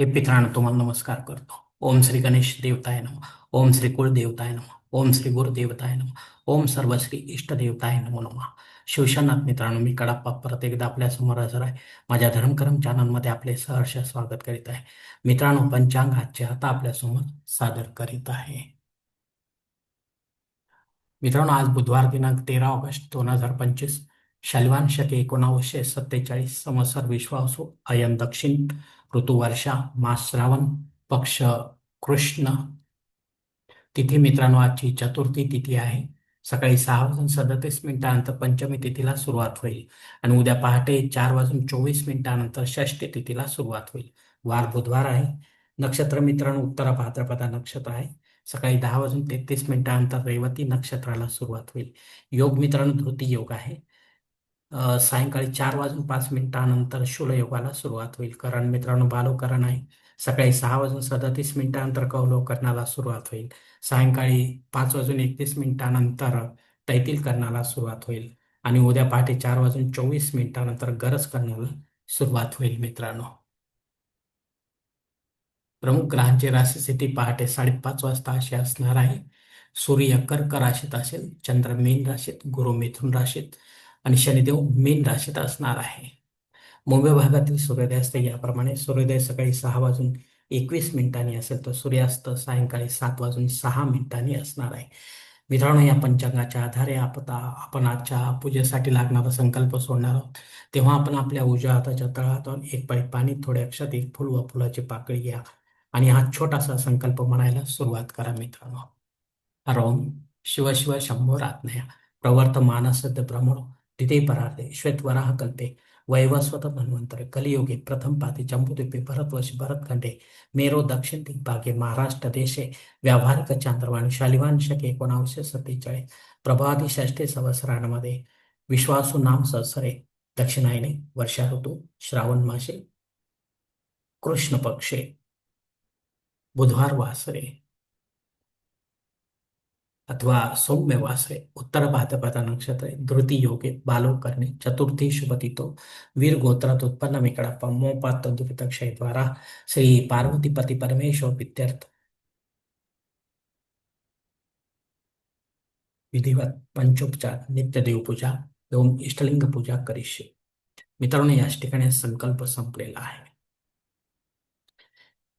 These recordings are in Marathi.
हे पित्रांनो तुम्हाला नमस्कार करतो. ओम श्री गणेश देवताय नम. ओम श्री कुळ देवताय नम. ओम श्री गुरु देवताय नम. ओम सर्व श्री इष्ट देवताय नमो नमः. शिवशनाथ मित्रांनो मी कडाप्पा परत एकदा आपल्यासमोर हजर आहे. माझ्या धर्मकरम चॅनलमध्ये आपले सहर्ष स्वागत करीत आहे. मित्रांनो पंचांग आजचे आता आपल्यासमोर सादर करीत आहे. मित्रांनो आज बुधवार दिनांक तेरा ऑगस्ट दोन हजार पंचवीस शालिवान शके एकोणावीसशे सत्तेचाळीस समसर विश्वासो अयन दक्षिण ऋतुवर्षा मास श्रावण पक्ष कृष्ण. तिथी मित्रांनो आजची चतुर्थी तिथी आहे. सकाळी सहा वाजून सदतीस मिनिटानंतर पंचमी तिथीला सुरुवात होईल. आणि उद्या पहाटे चार वाजून चोवीस मिनिटानंतर षष्टी तिथीला सुरुवात होईल. वार बुधवार आहे. नक्षत्र मित्रांनो उत्तरा भाद्रपदा नक्षत्र आहे. सकाळी दहा वाजून तेहतीस मिनिटानंतर रेवती नक्षत्राला सुरुवात होईल. योग मित्रांनो धृती योग आहे. सायंकाळी चार वाजून पाच मिनिटानंतर शूलयोगाला सुरुवात होईल. कारण मित्रांनो बालोकरण आहे. सकाळी सहा वाजून सदतीस मिनिटानंतर कौलवकरणाला सुरुवात होईल. सायंकाळी पाच वाजून एकतीस मिनिटानंतर तैतील करणाला सुरुवात होईल. आणि उद्या पहाटे चार वाजून चोवीस मिनिटानंतर गरज करण्याला सुरुवात होईल मित्रांनो. प्रमुख ग्रहांची राशी स्थिती पहाटे साडेपाच वाजता अशी असणार आहे. सूर्य कर्क राशीत असेल चंद्र मीन राशीत गुरु मिथुन राशीत. आणि शनिदेव मीन राशीत असणार आहे. मुंबई भागातील सूर्योदयास्त याप्रमाणे सूर्योदय सकाळी सहा वाजून एकवीस मिनिटांनी असेल तर सूर्यास्त सायंकाळी सात वाजून सहा मिनिटांनी असणार आहे. मित्रांनो या पंचांगाच्या आधारे आपण आपण आजच्या पूजेसाठी लागणारा संकल्प सोडणार आहोत. तेव्हा आपण आपल्या उजव्या हाताच्या तळहातून एक पाळी पाणी थोड्या अक्षात एक फुल व फुलाची पाकळी घ्या आणि हा छोटासा संकल्प म्हणायला सुरुवात करा मित्रांनो. हरोम शिव शिव शंभो रात्नया. प्रवर्तमानसद्य भ्रमणो तिथे परार्थे श्वेतवराह कल्पे वैवस्वत मन्वंतरे कलियुगे प्रथम पाती जम्बुद्वीपे भरतवर्षी भरतखंडे मेरो दक्षिण दिग्भागे महाराष्ट्र देशे व्यावहारिक चांद्रवाणी शालिवान शके एकोणावीसशे सत्तेचाळीस प्रभादी षष्ठे संवत्सरांमध्ये विश्वासू नाम सहसरे दक्षिणायने वर्षा ऋतू श्रावण मासे कृष्ण पक्षे बुधवार वासरे. अथवा सौम्य वासरे उत्तर भाद्रपद नक्षत्रे धृती योगे बालोकर्णे चतुर्थी शुभतितो वीर गोत्रात उत्पन्न मिकडप्पा मोपात दुरितक्षय द्वारा श्री पार्वती पती परमेश्वर विद्यार्थ। विधिवत पंचोपचार नित्य देवपूजा एवं इष्टलिंग पूजा करीशे मित्रांनो याच ठिकाणी संकल्प संपलेला आहे.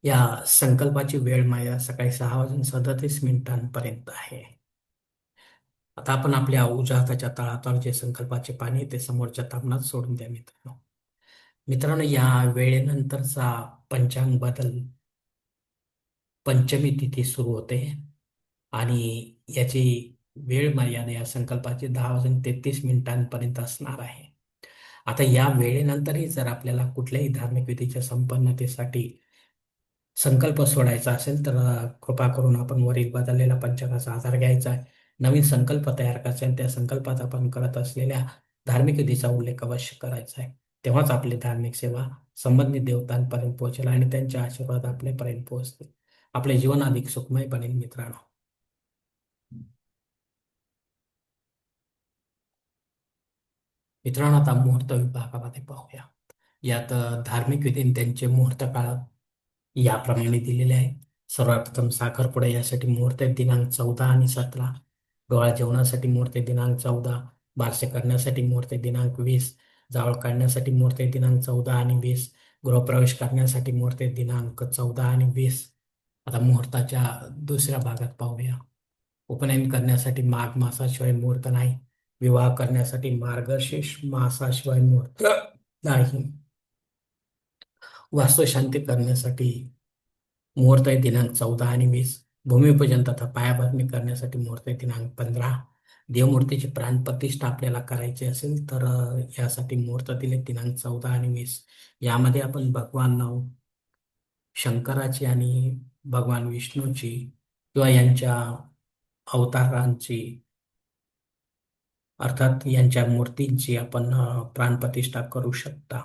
या संकल्पाची वेळ माझ्या सकाळी सहा वाजून सदतीस मिनिटांपर्यंत आहे. आता आपण आपल्या उजव्या हाताच्या तळातळ जे संकल्पाचे पाणी ते समोरच्या तापणात सोडून द्या मित्रांनो. मित्रांनो या वेळेनंतरचा पंचांग बदल पंचमी तिथी सुरू होते आणि याची वेळ मर्यादा या संकल्पाची दहा वाजून तेहतीस मिनिटांपर्यंत असणार आहे. आता या वेळेनंतरही जर आपल्याला कुठल्याही धार्मिक विधीच्या संपन्नतेसाठी संकल्प सोडायचा असेल तर कृपा करून आपण वरील बदललेला पंचांगाचा आधार घ्यायचा आहे. नवीन संकल्प तयार करायचा आणि त्या संकल्पात आपण करत असलेल्या धार्मिक विधीचा उल्लेख अवश्य करायचा आहे. तेव्हाच आपली धार्मिक सेवा संबंधित देवतांपर्यंत पोहोचेल आणि त्यांचे आशीर्वाद आपल्यापर्यंत पोहोचतील. आपले जीवन अधिक सुखमय बनेल मित्रांनो. मित्रांनो आता मुहूर्त विभागामध्ये पाहूया. यात धार्मिक विधी त्यांचे मुहूर्त काळ याप्रमाणे दिलेले आहे. सर्वप्रथम साखरपुडा यासाठी मुहूर्त दिनांक चौदा आणि सतरा. डोळा जेवणासाठी मुहूर्त दिनांक चौदा बारसे करण्यासाठी मुहूर्त दिनांक वीस जावळ काढण्यासाठी मुहूर्त दिनांक चौदा आणि वीस गृहप्रवेश करण्यासाठी मुहूर्त दिनांक चौदा आणि वीस. आता मुहूर्ताच्या दुसऱ्या भागात पाहूया. उपनयन करण्यासाठी माघ मासाशिवाय मुहूर्त नाही. विवाह करण्यासाठी मार्गशीर्ष मासाशिवाय मुहूर्त नाही. वास्तुशांती करण्यासाठी मुहूर्त आहे दिनांक चौदा आणि वीस. भूमिपूजन तथा पायाभरणी करण्यासाठी मुहूर्त दिनांक पंधरा. देवमूर्तीची प्राणप्रतिष्ठा आपल्याला करायची असेल तर यासाठी मुहूर्त दिले दिनांक चौदा आणि वीस. यामध्ये आपण भगवान शंकराची आणि भगवान विष्णूची किंवा यांच्या अवतारांची अर्थात यांच्या मूर्तींची आपण प्राण प्राणप्रतिष्ठा करू शकता.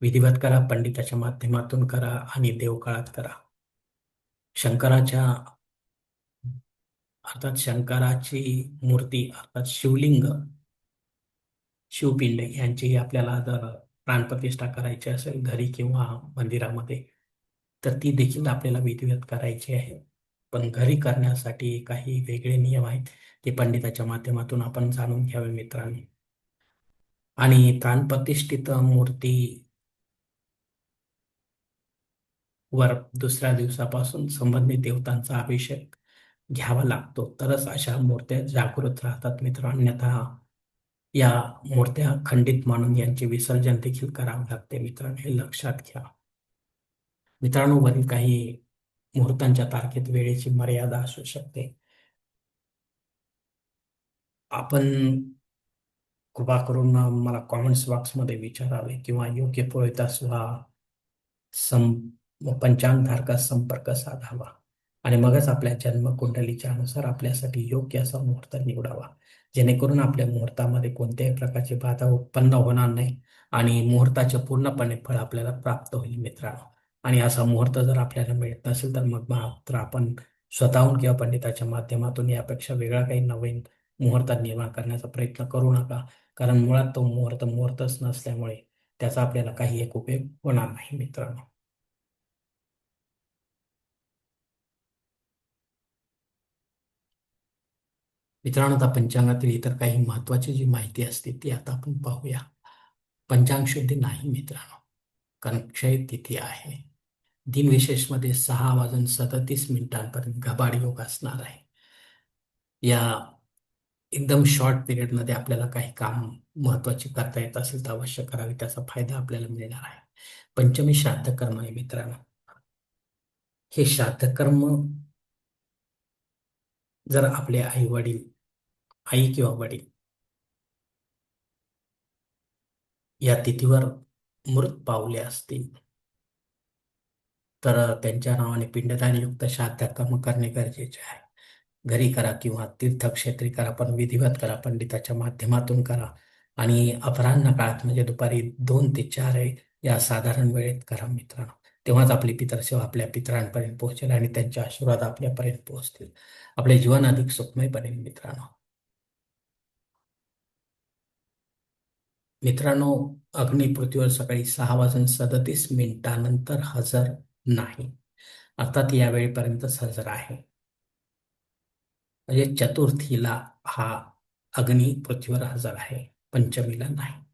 विधिवत करा पंडिताच्या माध्यमातून करा आणि देवकाळात करा. शंकराच्या अर्थात शंकराची मूर्ती अर्थात शिवलिंग शिवपिंड यांची आपल्याला जर प्राणप्रतिष्ठा करायची असेल घरी किंवा मंदिरामध्ये तर ती देखील आपल्याला विधिवत करायची आहे. पण घरी करण्यासाठी काही वेगळे नियम आहेत ते पंडिताच्या माध्यमातून आपण जाणून घ्यावे मित्रांनो. आणि प्राणप्रतिष्ठित मूर्ती वर दुसऱ्या दिवसापासून संबंधित देवतांचा अभिषेक घ्यावा लागतो. तरच अशा मूर्त्या जागृत राहतात मित्र. अन्यथा या मूर्त्या खंडित मानून यांचे विसर्जन देखील करावे लागते मित्रांनो हे लक्षात घ्या. मित्रांनो वरील काही मुहूर्तांच्या तारखेत वेळेची मर्यादा असू शकते. आपण कृपा करून मला कॉमेंट्स बॉक्समध्ये विचारावे किंवा योग्य पुरोहितास वा सं व पंचांगधारका संपर्क साधावा आणि मगच आपल्या जन्मकुंडलीच्या अनुसार आपल्यासाठी योग्य असा मुहूर्त निवडावा. जेणेकरून आपल्या मुहूर्तामध्ये कोणत्याही प्रकारची बाधा उत्पन्न होणार नाही आणि मुहूर्ताचे पूर्णपणे फळ आपल्याला प्राप्त होईल मित्रांनो. आणि असा मुहूर्त जर आपल्याला मिळत नसेल तर मग मात्र आपण स्वतःहून किंवा पंडिताच्या माध्यमातून यापेक्षा वेगळा काही नवीन मुहूर्त निर्माण करण्याचा प्रयत्न करू नका. कारण मुळात तो मुहूर्त मुहूर्तच नसल्यामुळे त्याचा आपल्याला काही एक उपयोग होणार नाही मित्रांनो. मित्रांनो आता पंचांगातील इतर काही महत्वाची जी माहिती असते ती आता आपण पाहूया. पंचांग शुद्धी नाही मित्रांनो कारण क्षय तिथी आहे. दिनविशेषमध्ये सहा वाजून सदतीस मिनिटांपर्यंत घबाड योग असणार आहे. या एकदम शॉर्ट पिरियडमध्ये आपल्याला काही काम महत्त्वाचे करता येत असेल तर अवश्य करावे त्याचा फायदा आपल्याला मिळणार आहे. पंचमी श्राद्ध कर्म आहे मित्रांनो. हे श्राद्ध कर्म जर आपले आई वडील आई किंवा वडील या तिथीवर मृत पावले असतील तर त्यांच्या नावाने पिंडदानयुक्त युक्त करणे गरजेचे आहे घरी करा किंवा तीर्थक्षेत्री करा पण विधिवत करा पंडिताच्या माध्यमातून करा आणि अपराह्न काळात म्हणजे दुपारी दोन ते चार या साधारण वेळेत करा मित्रांनो तेव्हाच आपली पितरसेवा आपल्या पितरांपर्यंत पोहोचेल आणि त्यांचे आशीर्वाद आपल्यापर्यंत पोहोचतील आपले जीवन अधिक सुखमय बनेल मित्रांनो मित्रांनो अग्नी पृथ्वीवर सकाळी सहा वाजून सदतीस मिनिटानंतर हजर नाही. अर्थात यावेळीपर्यंतच हजर आहे. म्हणजे चतुर्थीला हा अग्नी पृथ्वीवर हजर आहे पंचमीला नाही.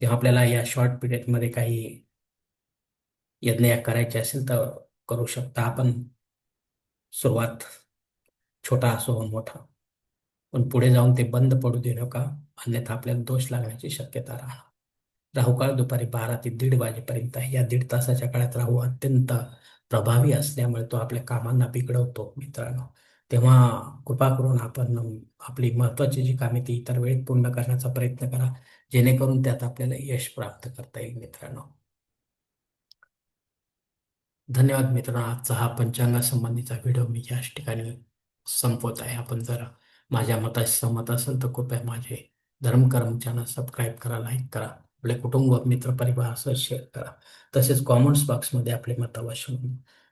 तेव्हा आपल्याला या शॉर्ट पिरियडमध्ये काही यज्ञ करायचे असेल तर करू शकता आपण. सुरुवात छोटा असो मोठा. पण पुढे जाऊन ते बंद पडू दे नका. अन्यथा आपल्याला दोष लागण्याची शक्यता राहणार. राहुकाळ दुपारी बारा ते दीड वाजेपर्यंत आहे या दीड तासाच्या काळात राहू अत्यंत प्रभावी असल्यामुळे तो आपल्या कामांना बिघडवतो मित्रांनो. तेव्हा कृपा करून आपण आपली महत्वाची जी कामे ती इतर वेळेत पूर्ण करण्याचा प्रयत्न करा जेणेकरून त्यात आपल्याला यश प्राप्त करता येईल मित्रांनो. धन्यवाद मित्रांनो. आजचा हा पंचांगासंबंधीचा व्हिडिओ मी याच ठिकाणी संपवत आहे. आपण जर माझ्या मताशी सहमत असेल तर कृपया माझे धर्मकर्म चॅनल सबस्क्राईब करा लाईक करा. आपले कुटुंब मित्र परिवार असं शेअर करा. तसेच कॉमेंट्स बॉक्समध्ये आपले मत अवश्य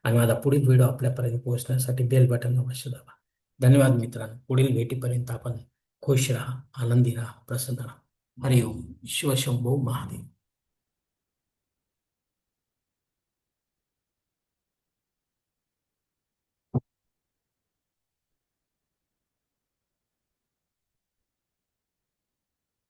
आणि माझा पुढील व्हिडिओ आपल्यापर्यंत पोहोचण्यासाठी बेल बटन अवश्य दाबा. धन्यवाद मित्रांनो. पुढील भेटीपर्यंत आपण खुश राहा आनंदी राहा प्रसन्न राहा. हरिओम. शिवशंभो महादेव.